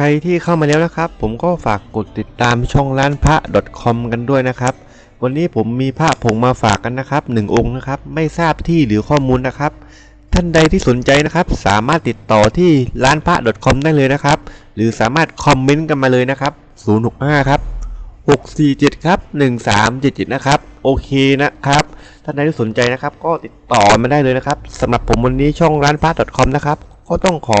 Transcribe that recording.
รที่เข้ามาแล้วนะครับ ผมก็ฝากกดติดตามช่องร้านพระ .com กันด้วยนะครับ วันนี้ผมมีพระผงมาฝากกันนะครับหนึ่งองค์นะครับ ไม่ทราบที่หรือข้อมูลนะครับ ท่านใดที่สนใจนะครับ สามารถติดต่อที่ร้านพระ .com ได้เลยนะครับ หรือสามารถคอมเมนต์กันมาเลยนะครับ 065 ครับ 647 ครับ 1377 นะครับ โอเคนะครับ ท่านใดที่สนใจนะครับ ก็ติดต่อมาได้เลยนะครับสำหรับผมวันนี้ช่องร้านพระ .com นะครับ ก็ต้องขอ